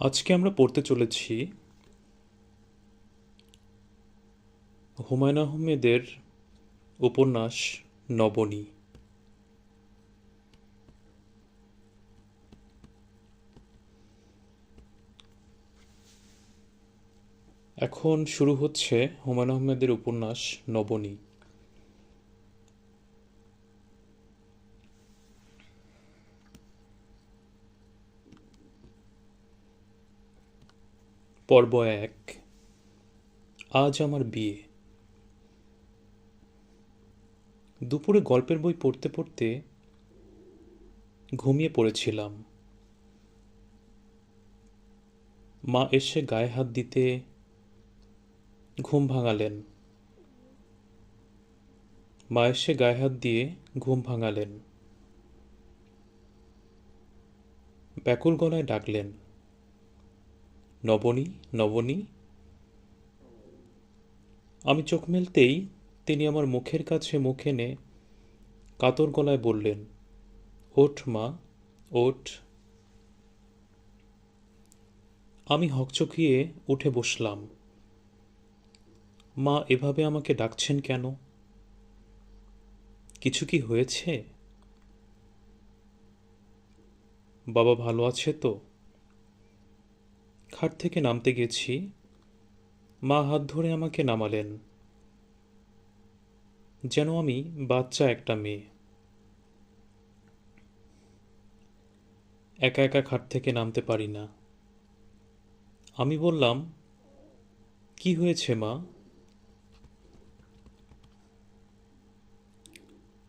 আজকে আমরা পড়তে চলেছি হুমায়ুন আহমেদের উপন্যাস নবনী। এখন শুরু হচ্ছে হুমায়ুন আহমেদের উপন্যাস নবনী। পর্ব এক। আজ আমার বিয়ে। দুপুরে গল্পের বই পড়তে পড়তে ঘুমিয়ে পড়েছিলাম। মা এসে গায়ে হাত দিতে ঘুম ভাঙালেন। মা এসে গায়ে হাত দিয়ে ঘুম ভাঙালেন। ব্যাকুল গলায় ডাকলেন। নবনী নবনী। আমি চোখ মেলতেই তিনি আমার মুখের কাছে মুখ এনে কাতর গলায় বললেন, ওঠ মা, ওঠ। আমি হকচকিয়ে উঠে বসলাম। মা, এভাবে আমাকে ডাকছেন কেন? কিছু কি হয়েছে? বাবা ভালো আছে তো? খাট থেকে নামতে গেছি। মা হাত ধরে আমাকে নামালেন। যেন আমি বাচ্চা একটা মেয়ে। একা একা খাট থেকে নামতে পারি না। আমি বললাম, কি হয়েছে মা?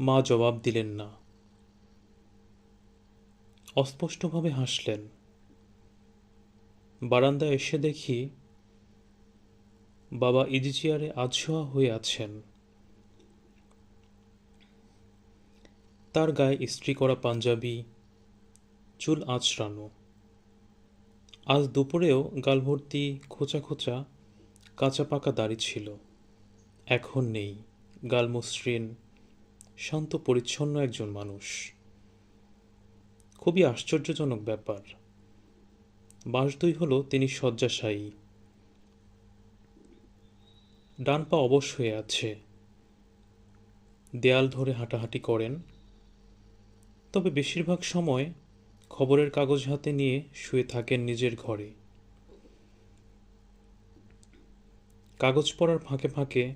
মা জবাব দিলেন না। অস্পষ্টভাবে হাসলেন। বারান্দায় এসে দেখি বাবা ইজি চেয়ারে আজশোয়া হয়ে আছেন। তার গায়ে ইস্ত্রি করা পাঞ্জাবি, চুল আঁচড়ানো। আজ দুপুরেও গাল ভর্তি খোঁচা খোঁচা কাঁচা পাকা দাড়ি ছিল। এখন নেই গাল মসৃণ শান্ত পরিচ্ছন্ন একজন মানুষ। খুবই আশ্চর্যজনক ব্যাপার। মাস দুই হলো তিনি শয্যাশায়ী। ডান পা অবশ হয়ে আছে। দেয়াল ধরে হাঁটাহাঁটি করেন। তবে বেশিরভাগ সময় খবরের কাগজ হাতে নিয়ে শুয়ে থাকেন নিজের ঘরে। কাগজ পড়ার ফাঁকে ফাঁকে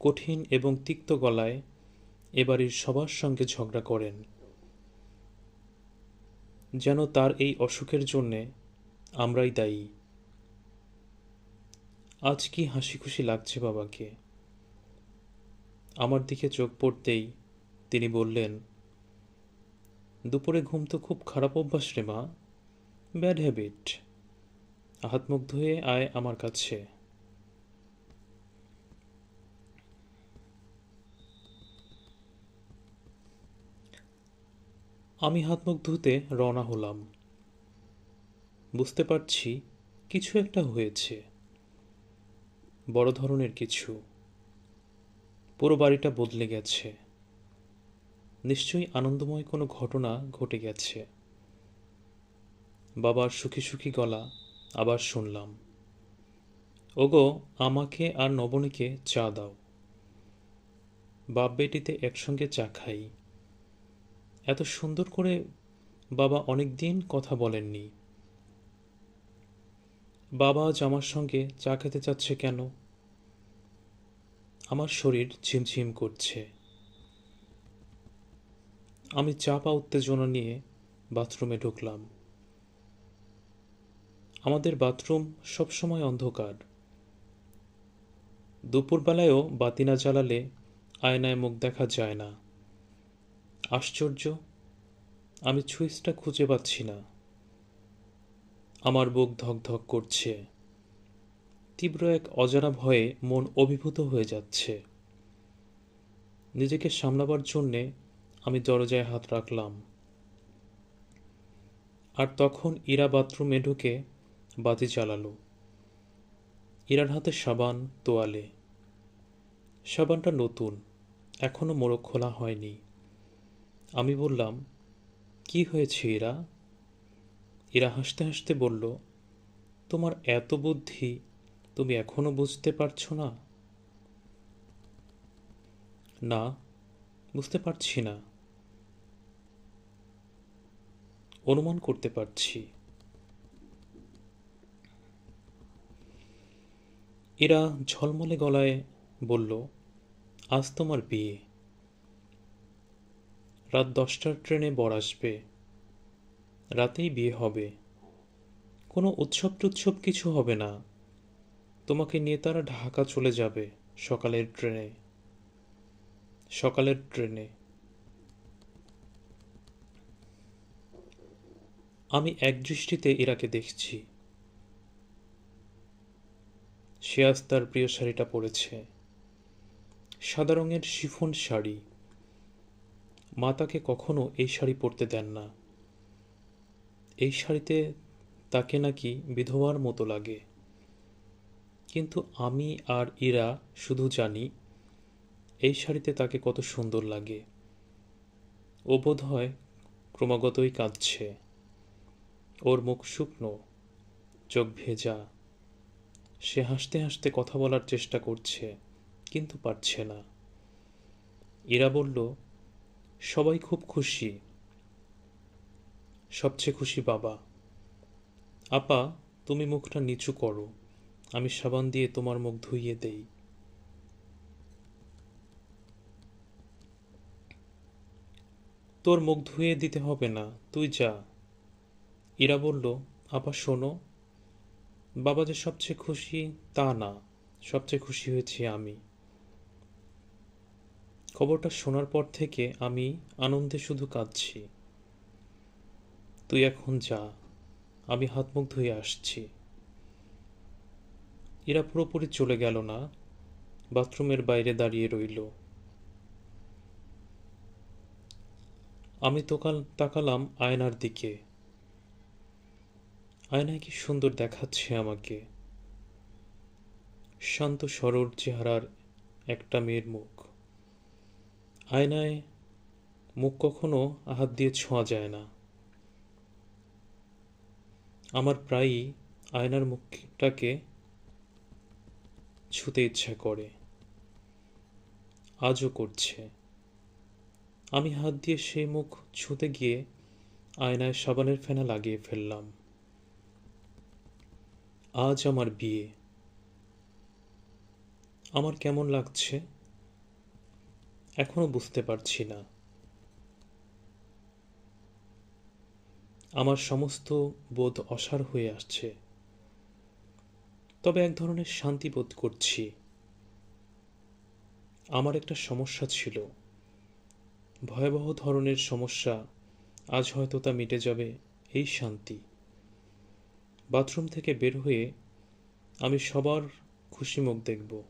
কঠিন এবং তিক্ত গলায় এবাড়ির সবার সঙ্গে ঝগড়া করেন। যেন তার এই অসুখের জন্যে আমরাই দায়ী। আজ কি হাসি খুশি লাগছে বাবাকে? আমার দিকে চোখ পড়তেই তিনি বললেন, দুপুরে ঘুম তো খুব খারাপ অভ্যাস রে মা। Bad habit. হাত মুখ ধুয়ে আয় আমার কাছে। আমি হাত মুখ ধুতে রওনা হলাম। বুঝতে পারছি কিছু একটা হয়েছে। বড় ধরনের কিছু। পুরো বাড়িটা বদলে গেছে। নিশ্চয়ই আনন্দময় কোনো ঘটনা ঘটে গেছে। বাবার সুখী সুখী গলা আবার শুনলাম। ওগো, আমাকে আর নবনীকে চা দাও। বাপ বেটিতে একসঙ্গে চা খাই। এত সুন্দর করে বাবা অনেক দিন কথা বলেননি। বাবা আজ আমার সঙ্গে চা খেতে চাচ্ছে কেন? আমার শরীর ঝিমঝিম করছে। আমি চাপা উত্তেজনা নিয়ে বাথরুমে ঢুকলাম। আমাদের বাথরুম সবসময় অন্ধকার। দুপুরবেলায়ও বাতি না জ্বালালে আয়নায় মুখ দেখা যায় না। আশ্চর্য, আমি সুইচটা খুঁজে পাচ্ছি না। আমার বুক ধক করছে। তীব্র এক অজানা ভয়ে মন অভিভূত হয়ে যাচ্ছে। নিজেকে সামলাবার জন্যে আমি দরজায় হাত রাখলাম। আর তখন ইরা বাথরুমে ঢুকে বাতি চালালো ইরার হাতে সাবান, তোয়ালে। সাবানটা নতুন, এখনও মোড়ক খোলা হয়নি। আমি বললাম, কি হয়েছে ইরা? ইরা হাসতে হাসতে বলল, তোমার এত বুদ্ধি, তুমি এখনও বুঝতে পারছ না? না, বুঝতে পারছি না। অনুমান করতে পারছি। এরা ঝলমলে গলায় বলল, আজ তোমার বিয়ে। রাত দশটার ট্রেনে বর আসবে। রাতেই বিয়ে হবে। কোনো উৎসব টুৎসব কিছু হবে না। তোমাকে নিয়ে তারা ঢাকা চলে যাবে সকালের ট্রেনে। সকালের ট্রেনে। আমি একদৃষ্টিতে ইরাকে দেখছি। সে আজ তার প্রিয় শাড়িটা পরেছে। সাদা রঙের শিফন শাড়ি। মা তাকে কখনো এই শাড়ি পরতে দেন না। এই শাড়িতে তাকে নাকি বিধবার মতো লাগে। কিন্তু আমি আর ইরা শুধু জানি, এই শাড়িতে তাকে কত সুন্দর লাগে। ও বোধ হয় ক্রমাগতই কাঁদছে। ওর মুখ শুকনো, চোখ ভেজা। সে হাসতে হাসতে কথা বলার চেষ্টা করছে, কিন্তু পারছে না। ইরা বলল, সবাই খুব খুশি। সবচেয়ে খুশি বাবা। আপা, তুমি মুখটা নিচু করো। আমি সাবান দিয়ে তোমার মুখ ধুইয়ে দেই। তোর মুখ ধুয়ে দিতে হবে না, তুই যা। ইরা বলল, আপা, শোনো। বাবা যে সবচেয়ে খুশি, তা না। সবচেয়ে খুশি হয়েছি আমি। খবরটা শোনার পর থেকে আমি আনন্দে শুধু কাঁদছি। তুই এখন যা, আমি হাত মুখ ধুয়ে আসছি। এরা পুরোপুরি চলে গেল না, বাথরুমের বাইরে দাঁড়িয়ে রইল। আমি তোকাল, তাকালাম আয়নার দিকে। আয়নায় কি সুন্দর দেখাচ্ছে আমাকে। শান্ত, সরল চেহারার একটা মেয়ের মুখ। আয়নায় মুখ কখনো হাত দিয়ে ছোঁয়া যায় না। আমার প্রায়ই আয়নার মুখটাকে ছুতে ইচ্ছা করে। আজও করছে। আমি হাত দিয়ে সেই মুখ ছুতে গিয়ে আয়নায় সাবানের ফেনা লাগিয়ে ফেললাম। আজ আমার বিয়ে। আমার কেমন লাগছে? এখনও বুঝতে পারছি না। আমার সমস্ত বোধ অসার হয়ে আসছে। তবে এক ধরনের শান্তি বোধ করছি। আমার একটা সমস্যা ছিল। ভয়াবহ ধরনের সমস্যা, আজ হয়তো তা মিটে যাবে এই শান্তি। বাথরুম থেকে বের হয়ে আমি সবার খুশি মুখ দেখব।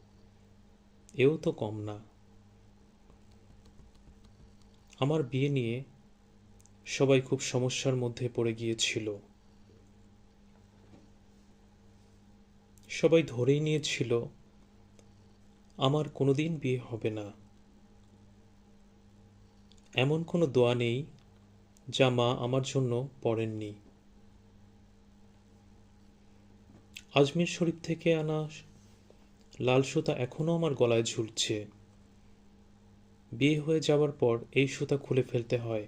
এও তো কম না। আমার বিয়ে নিয়ে সবাই খুব সমস্যার মধ্যে পড়ে গিয়েছিল। সবাই ধরেই নিয়েছিল, আমার কোনোদিন বিয়ে হবে না। এমন কোনো দোয়া নেই যা মা আমার জন্য পড়েননি। আজমির শরীফ থেকে আনা লাল সুতা এখনও আমার গলায় ঝুলছে। বিয়ে হয়ে যাওয়ার পর এই সুতা খুলে ফেলতে হয়।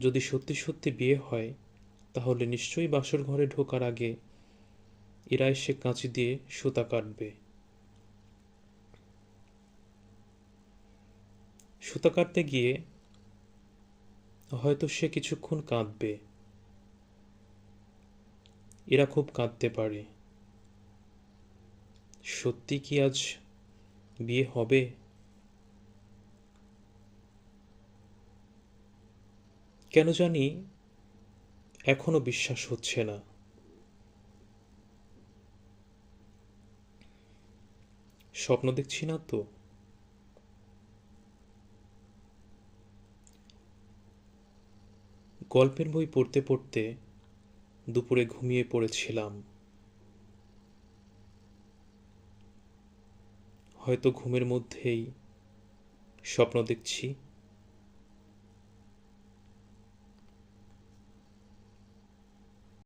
যদি সত্যি সত্যি বিয়ে হয়, তাহলে নিশ্চয়ই বাসর ঘরে ঢোকার আগে এরা এসে কাঁচি দিয়ে সুতা কাটবে। সুতা কাটতে গিয়ে হয়তো সে কিছুক্ষণ কাঁদবে। এরা খুব কাঁদতে পারে। সত্যি কি আজ বিয়ে হবে? কেন জানি এখনও বিশ্বাস হচ্ছে না। স্বপ্ন দেখছি না তো। গল্পের বই পড়তে পড়তে দুপুরে ঘুমিয়ে পড়েছিলাম। হয়তো ঘুমের মধ্যেই স্বপ্ন দেখছি।